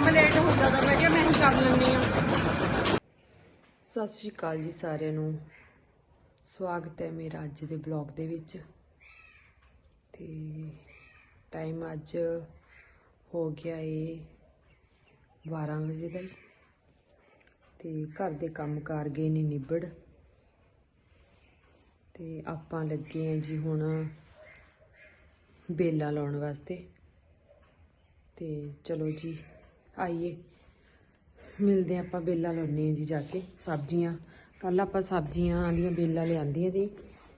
ਕੰਮ ਲੇਟ ਹੁੰਦਾ ਤਾਂ ਮੈਂ ਕਿਹਾ ਮੈਂ ਹੀ ਕਰ ਲੈਂਦੀ ਆ ਸਤਿ ਸ਼੍ਰੀ ਅਕਾਲ ਜੀ ਸਾਰਿਆਂ ਨੂੰ। ਸਵਾਗਤ ਹੈ ਮੇਰਾ ਅੱਜ ਦੇ ਬਲੌਗ ਦੇ ਵਿੱਚ। ਤੇ ਟਾਈਮ ਅੱਜ ਹੋ ਗਿਆ ਏ 12 ਵਜੇ ਦਾ ਹੀ। ਤੇ ਘਰ ਦੇ ਕੰਮ ਕਾਰ ਗਏ ਨੇ ਨਿਬੜ। ਤੇ ਆਪਾਂ ਲੱਗੇ ਆਂ ਜੀ ਹੁਣ ਬੇਲਾ ਲਾਉਣ ਵਾਸਤੇ। ਤੇ ਚਲੋ ਜੀ ਆਈਏ। ਮਿਲਦੇ ਆਪਾਂ ਬੇਲਾਂ ਲਾਉਣੇ ਆ ਜੀ ਜਾ ਕੇ ਸਬਜ਼ੀਆਂ। ਕੱਲ ਆਪਾਂ ਸਬਜ਼ੀਆਂ ਦੀਆਂ ਬੇਲਾਂ ਲਿਆਂਦੀਆਂ ਸੀ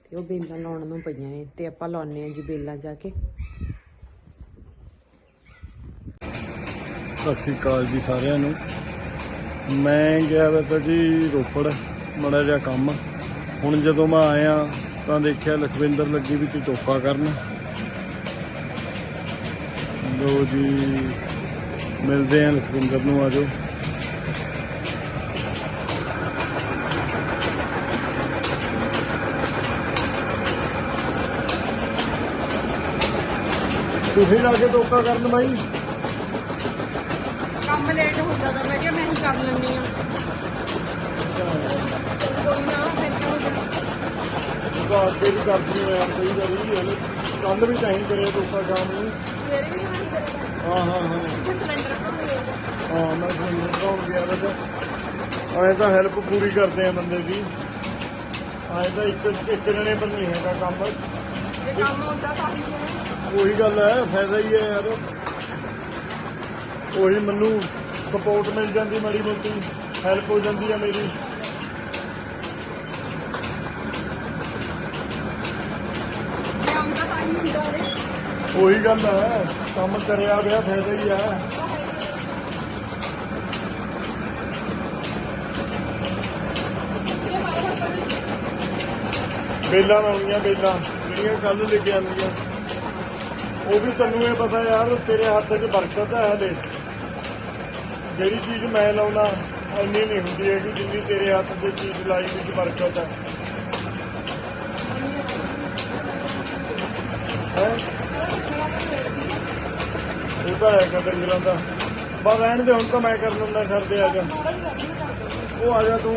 ਤੇ ਉਹ ਬੇਲਾਂ ਲਾਉਣ ਨੂੰ ਪਈਆਂ ਨੇ ਤੇ ਆਪਾਂ ਲਾਉਣੇ ਆ ਜੀ ਬੇਲਾਂ ਜਾ ਕੇ। ਸਤਿ ਸ਼੍ਰੀ ਅਕਾਲ ਜੀ ਸਾਰਿਆਂ ਨੂੰ। ਮੈਂ ਗਿਆ ਵਾ ਤਾਂ ਜੀ ਰੋਪੜ, ਮੜਾ ਜਿਹਾ ਕੰਮ। ਹੁਣ ਜਦੋਂ ਮੈਂ ਆਇਆ ਤਾਂ ਦੇਖਿਆ ਲਖਵਿੰਦਰ ਲੱਗੀ ਵੀ ਤੇ ਟੋਕਾ ਕਰਨ। ਲੋ ਜੀ ਮਿਲਦੇ ਆ ਲਖਵਿੰਦਰ ਨੂੰ ਆਜੋ ਤੁਸੀਂ ਲਾ ਕੇ ਟੋਕਾ ਕਰਨ ਬਾਈ। ਕੰਮ ਲੇਟ ਹੁੰਦਾ ਤਾਂ ਮੈਂ ਕਿਹਾ ਮੈਂ ਹੀ ਕਰ ਲੈਂਦੀ ਆ ਕੋਈ ਨਾ ਫਿਰ ਕਿਉਂ ਉਹ ਅੱਗੇ ਵੀ ਕਰਦੀ ਹਾਂ ਯਾਰ ਕਈ ਵਾਰੀ ਹਲੇ ਕੱਲ ਵੀ ਚਾਹੀ ਕਰਿਆ ਟੋਕਾ ਸ਼ਾਮ ਨੂੰ। ਵੀ ਹਾਂ ਹਾਂ ਹਾਂ। ਸਿਲੰਡਰ ਭਰ ਲਿਆ ਹਾਂ, ਮੈਂ ਤੁਹਾਨੂੰ ਬਣਾਉਣ ਗਿਆ ਵਾ ਐਂ ਤਾਂ ਹੈਲਪ ਪੂਰੀ ਕਰਦੇ ਆ ਬੰਦੇ ਦੀ। ਐਂ ਤਾਂ ਇੱਕ ਇੱਕ ਜਣੇ ਪਰ ਨਹੀਂ ਹੈਗਾ ਕੰਮ। ਜੇ ਕੰਮ ਹੁੰਦਾ ਤਾਂ ਹੀ ਹੈ ਉਹੀ ਗੱਲ ਹੈ, ਫਾਇਦਾ ਹੀ ਹੈ ਯਾਰ। ਉਹੀ ਮੈਨੂੰ ਸਪੋਰਟ ਮਿਲ ਜਾਂਦੀ ਮਾੜੀ ਮੋਟੀ ਹੈਲਪ ਹੋ ਜਾਂਦੀ ਹੈ ਮੇਰੀ ਜੇ ਆਉਂਦਾ ਤਾਂ ਹੀ ਹੁੰਦਾ ਰੇ ਉਹੀ ਗੱਲ ਹੈ ਕੰਮ ਕਰਿਆ ਗਿਆ ਫਾਇਦਾ ਹੀ ਹੈ ਬੇਲਾਂ ਲਾਉਣੀਆਂ ਬੇਲਾਂ ਜਿਹੜੀਆਂ ਕੱਲ ਲੈ ਕੇ ਆਉਂਦੀਆਂ। ਉਹ ਵੀ ਤੈਨੂੰ ਇਹ ਪਤਾ ਯਾਰ, ਤੇਰੇ ਹੱਥ 'ਚ ਬਰਕਤ ਹੈ ਹਲੇ। ਜਿਹੜੀ ਚੀਜ਼ ਮੈਂ ਲਾਉਣਾ, ਇੰਨੀ ਨਹੀਂ ਹੁੰਦੀ ਹੈਗੀ ਜਿੰਨੀ ਤੇਰੇ ਹੱਥ 'ਚ ਚੀਜ਼ ਲਾਈ ਵਿੱਚ ਬਰਕਤ ਹੈ ਹੈਂ? ਤਾਂ ਹੈ ਕਦਰ ਜਲਾਂਦਾ ਬਸ ਰਹਿਣ ਦੇ ਹੁਣ ਤਾਂ ਮੈਂ ਕਰ ਲੈਂਦਾ ਕਰਦੇ ਆ ਜਾ। ਉਹ ਆ ਜਾ ਤੂੰ।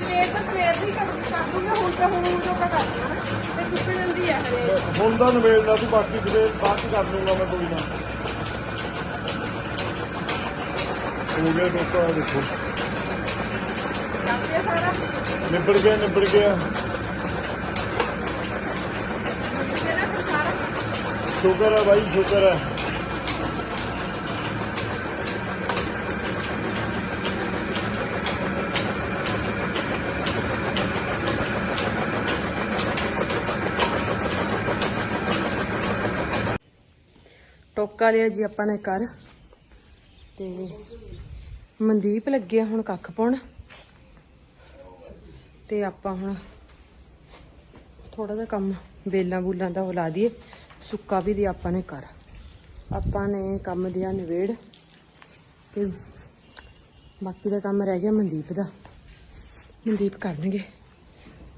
ਸਵੇਰ ਤਾਂ ਸਵੇਰ ਦੀ ਕਰ ਕਰ ਦੂੰਗਾ ਹੁਣ ਤਾਂ ਹੁਣ ਜੋ ਕਰ ਕਰਦੀ ਆ ਨਾ ਤੇ ਜਾਂਦੀ ਹੈ ਹਰੇ ਹੁਣ ਦਾ ਨਵੇੜਦਾ ਤੂੰ ਬਾਕੀ ਸਵੇਰ ਬਾਅਦ ਚ ਕਰ ਲੂੰਗਾ ਮੈਂ ਕੋਈ ਨਾ। ਹੋ ਗਿਆ ਦੋਸਤੋ ਆ ਦੇਖੋ। ਆ ਨਿਬੜ ਗਿਆ ਨਿਬੜ ਗਿਆ ਜਿਹੜਾ ਫਿਰ ਸਾਰਾ ਸ਼ੁਕਰ ਹੈ ਭਾਈ ਸ਼ੁਕਰ ਹੈ ਟੋਕਾ ਲਿਆ ਜੀ ਆਪਾਂ ਨੇ ਕਰ ਤੇ ਮਨਦੀਪ ਲੱਗਿਆ ਹੁਣ ਕੱਖ ਪਾਉਣ। ਤੇ ਆਪਾਂ ਹੁਣ ਥੋੜਾ ਜਿਹਾ ਕੰਮ ਬੇਲਾਂ ਬੂਲਾਂ ਦਾ ਉਹ ਲਾ ਦਈਏ। ਸੁੱਕਾ ਵੀ ਦੀ ਆਪਾਂ ਨੇ ਕਰ। ਆਪਾਂ ਨੇ ਕੰਮ ਦਿਆ ਨਿਬੇੜ ਤੇ ਬਾਕੀ ਦਾ ਕੰਮ ਰਹਿ ਗਿਆ ਮਨਦੀਪ ਦਾ। ਮਨਦੀਪ ਕਰਨਗੇ।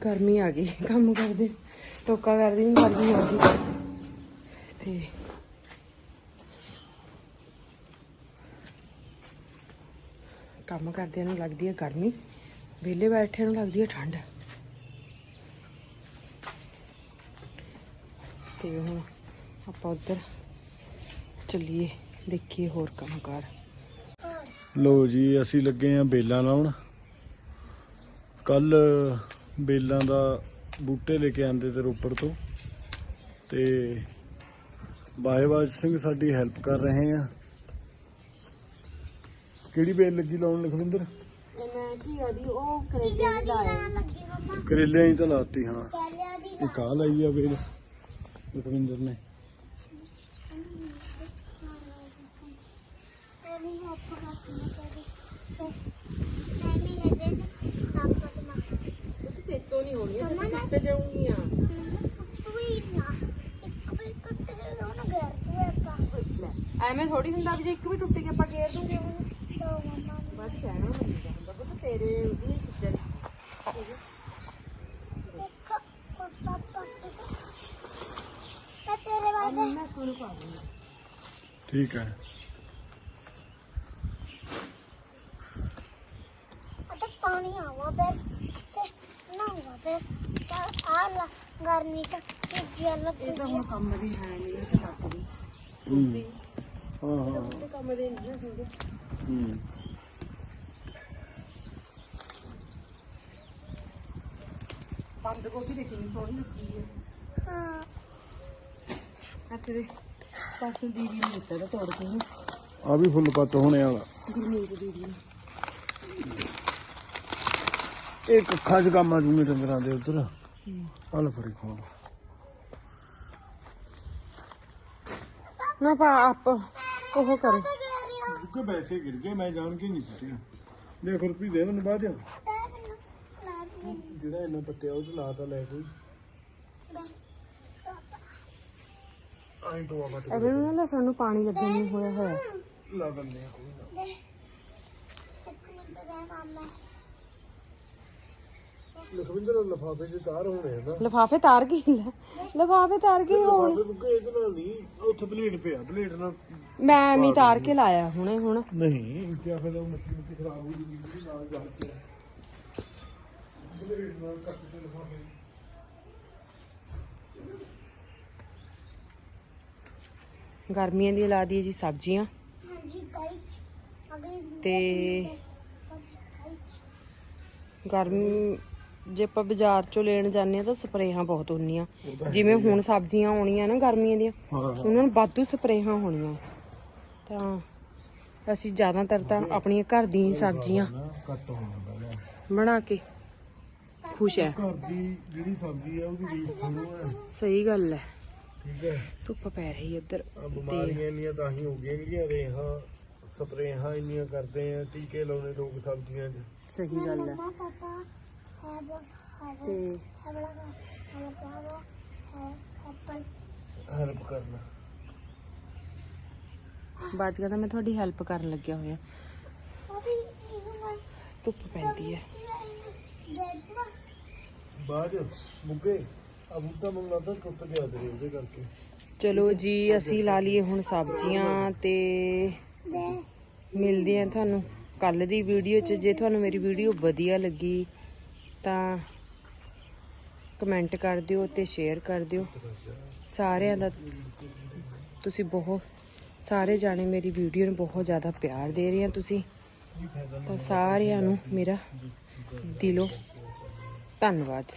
ਗਰਮੀ ਆ ਗਈ ਕੰਮ ਕਰਦੇ। ਟੋਕਾ ਕਰਦੇ ਨੂੰ ਗਰਮੀ ਆ ਗਈ। ਤੇ ਕੰਮ ਕਰਦਿਆਂ ਨੂੰ ਲੱਗਦੀ ਹੈ ਗਰਮੀ। ਵਿਹਲੇ ਬੈਠੇ ਨੂੰ ਲੱਗਦੀ ਹੈ ਠੰਡ। ਤੇ ਹੁਣ ਆਪਾਂ ਉੱਧਰ ਚੱਲੀਏ ਦੇਖੀਏ ਹੋਰ ਕੰਮ ਕਾਰ ਲੋ ਜੀ ਅਸੀਂ ਲੱਗੇ ਆ ਬੇਲਾਂ ਲਾਉਣ। ਕੱਲ ਬੇਲਾਂ ਦਾ ਬੂਟੇ ਲੈ ਕੇ ਆਂਦੇ ਤੇ ਰੋਪੜ ਤੋਂ। ਤੇ ਬਾਏਵਾਜ ਸਿੰਘ ਸਾਡੀ ਹੈਲਪ ਕਰ ਰਹੇ ਆ ਕਿਹੜੀ ਬੇਲ ਲੱਗੀ ਲਾਉਣ ਲਖਵਿੰਦਰ? ਮੈਂ ਕੀ ਆਦੀ ਉਹ ਕਰੇਲੇ ਦੀ ਲਾਏ ਕਰੇਲਿਆਂ ਹੀ ਤਾਂ ਲਾਤੀ ਹਾਂ। ਇੱਕ ਆ ਲਾਈ ਆ ਬੇਲ ਲਖਵਿੰਦਰ ਨੇ? ਤੇਤੋਂ ਨਹੀਂ ਹੋਣੀ ਤੇ ਕੱਟ ਜਾਊਂਗੀਆਂ ਐਵੇਂ ਥੋੜੀ ਹੁੰਦਾ ਵੀ ਜੇ ਇੱਕ ਵੀ ਟੁੱਟ ਗਿਆ ਆਪਾਂ ਗੇਰ ਦੂੰਗੇ। ਉਹਨੂੰ ਬਸ ਕਹਿਣਾ ਹੁੰਦਾ ਹੁੰਦਾ ਪੁੱਤ ਤੇਰੇ ਉਹਦੀ ਦੂੰਗੀ ਠੀਕ ਹੈ। ਪਾਣੀ ਆਵਾ ਫਿਰ ਤੇ ਨਹਾਉਂਗਾ ਫਿਰ ਤਾਂ ਆ ਲਾ ਗਰਮੀ ਚ ਭੁੱਜੀਆ ਇਹ ਤਾਂ ਲੱਗੂਗੀ ਹੁਣ ਕੰਮ ਦੀ ਹੈ ਨਹੀਂ ਇਹ ਤਾਂ ਲੱਗਦੀ ਹੂੰ। ਹਾਂ ਹਾਂ। ਇਹ ਕੰਮ ਦੇ ਨਹੀਂ ਹੁੰਦੇ। ਹੂੰ। ਬੰਦ ਗੋਭੀ ਦੇਖੀ ਨਹੀਂ ਸੋਹਣੀ ਲੱਗੀ ਹੈ ਹਾਂ। ਇੱਥੇ ਦੇ ਪਾਸੋਂ ਦੀਦੀ ਨੇ ਦਿੱਤਾ ਤਾਂ ਤੋੜ ਕੇ। ਇਹਨੂੰ, ਆ ਵੀ ਫੁੱਲ ਪੱਤ ਹੋਣੇ ਵਾਲਾ। ਗੁਰਮੀਤ ਦੀਦੀ ਨੇ। ਇਹ ਕੱਖਾਂ 'ਚ ਕੰਮ ਆ ਜੂਗੇ ਡੰਗਰਾਂ ਦੇ ਉਧਰ। ਹਲ ਫੜੀ ਖੋਲ। ਨਾ ਪਾ ਆਪ ਉਹ ਕਰੇ। ਕਿ ਵੈਸੇ ਗਿਰ ਗਏ ਮੈਂ ਜਾਣ ਕੇ ਨਹੀਂ ਸਿੱਟਿਆ। ਦੇਖ ਰੁਪਈ ਦੇ ਮੈਨੂੰ ਬਾਅਦ ਚ। ਜਿਹੜਾ ਇਹਨਾਂ ਪੱਤਿਆ ਉਹ ਚ ਲਾ ਤਾਂ ਲੈ ਕੋਈ। ਆਈ ਟੋਆ ਮਟ ਅਗਰ ਨਾ ਲਸਣ ਨੂੰ ਪਾਣੀ ਲੱਗਣ ਨਹੀਂ ਹੋਇਆ ਹੋਇਆ। ਲਾ ਦਿੰਦੇ ਆ ਕੋਈ ਨਾ। ਇੱਕ ਮਿੰਟ ਦਾ ਕੰਮ ਹੈ ਲਖਵਿੰਦਰ ਲਫਾਫੇ ਤਾਰ ਹੋਣੇ ਆ ਨਾ। ਲਫਾਫੇ ਤਾਰ ਗਈ ਲੈ ਲਫਾਫੇ ਤਾਰ ਗਈ ਹੁਣ? ਲਫਾਫੇ ਬੁੱਕੇ ਇਹਦੇ ਨਾਲ ਨਹੀਂ ਉੱਥੇ ਪਲੇਟ ਪਿਆ ਪਲੇਟ ਨਾਲ। ਮੈਂ ਵੀ ਤਾਰ ਕੇ ਲਾਇਆ ਹੁਣੇ ਹੁਣ। ਨਹੀਂ ਕਿਆ ਫਿਰ ਉਹ ਮੱਛੀ ਮੱਛੀ ਖਰਾਬ ਹੋ ਜੂਗੀ ਨਾਲ ਜਾ ਕੇ। ਪਲੇਟ ਨਾਲ ਕੱਟ ਕੇ ਲਫਾਫੇ। ਗਰਮੀਆਂ ਦੀ ਲਾ ਦੀ ਜੀ ਸਬਜ਼ੀਆਂ। ਤੇ ਗਰਮੀ ਜੇ ਆਪਾਂ ਬਾਜ਼ਾਰ ਚੋਂ ਲੈਣ ਜਾਂਦੇ ਆ ਤਾਂ ਸਪਰੇਹਾਂ ਬਹੁਤ ਹੁੰਦੀਆਂ। ਜਿਵੇਂ ਹੁਣ ਸਬਜ਼ੀਆਂ ਆਉਣੀਆਂ ਨਾ ਗਰਮੀਆਂ ਦੀਆਂ ਹਾਂ। ਉਹਨਾਂ ਨੂੰ ਵਾਧੂ ਸਪਰੇਹਾਂ ਹੋਣੀਆਂ। ਤਾਂ ਅਸੀਂ ਜ਼ਿਆਦਾਤਰ ਤਾਂ ਆਪਣੀਆਂ ਘਰ ਦੀਆਂ ਹੀ ਸਬਜ਼ੀਆਂ ਬਣਾ ਕੇ ਖੁਸ਼ ਹੈ ਘਰ ਦੀ ਜਿਹੜੀ ਸਬਜ਼ੀ ਆ ਉਹਦੀ ਰੀਸ ਹੈ ਸਹੀ ਗੱਲ ਹੈ। ਠੀਕ ਹੈ। ਧੁੱਪ ਪੈ ਰਹੀ ਇੱਧਰ। ਬਿਮਾਰੀਆਂ ਇੰਨੀਆਂ ਤਾਂ ਹੀ ਹੋ ਗਈਆਂ ਜਿਹੜੀਆਂ ਰੇਹਾਂ ਸਪਰੇਹਾਂ ਇੰਨੀਆਂ ਕਰਦੇ ਆ ਟੀਕੇ ਲਾਉਣੇ ਲੋਕ ਸਬਜ਼ੀਆਂ 'ਚ। ਸਹੀ ਗੱਲ ਹੈ ਹੈ ਹੈ। ਤੇ ਹੈਲਪ ਕਰਨਾ। 'ਚ ਕਹਿੰਦਾ ਮੈਂ ਤੁਹਾਡੀ ਹੈਲਪ ਕਰਨ ਲੱਗਿਆ ਹੋਇਆ। ਧੁੱਪ ਪੈਂਦੀ ਹੈ। ਬਾਅਦ ਮੁੱਗੇ ਆ ਬੂਟਾ ਮੰਗਣਾ ਤਾਂ ਟੁੱਟ ਗਿਆ ਤੇਰੇ ਉਹਦੇ ਕਰਕੇ। ਚਲੋ ਜੀ ਅਸੀਂ ਲਾ ਲਈਏ ਹੁਣ ਸਬਜ਼ੀਆਂ ਤੇ ਮਿਲਦੇ ਆ ਤੁਹਾਨੂੰ। ਕੱਲ ਦੀ ਵੀਡੀਓ 'ਚ ਜੇ ਤੁਹਾਨੂੰ ਮੇਰੀ ਵੀਡੀਓ ਵਧੀਆ ਲੱਗੀ ਤਾਂ ਕਮੈਂਟ ਕਰ ਦਿਓ ਤੇ ਸ਼ੇਅਰ ਕਰ ਦਿਓ। ਸਾਰਿਆਂ ਦਾ ਤੁਸੀਂ ਬਹੁਤ, ਸਾਰੇ ਜਾਣੇ ਮੇਰੀ ਵੀਡੀਓ ਨੂੰ ਬਹੁਤ ਜ਼ਿਆਦਾ ਪਿਆਰ ਦੇ ਰਹੇ ਆ ਤੁਸੀਂ। ਤਾਂ ਸਾਰਿਆਂ ਨੂੰ ਮੇਰਾ ਦਿਲੋਂ ਧੰਨਵਾਦ।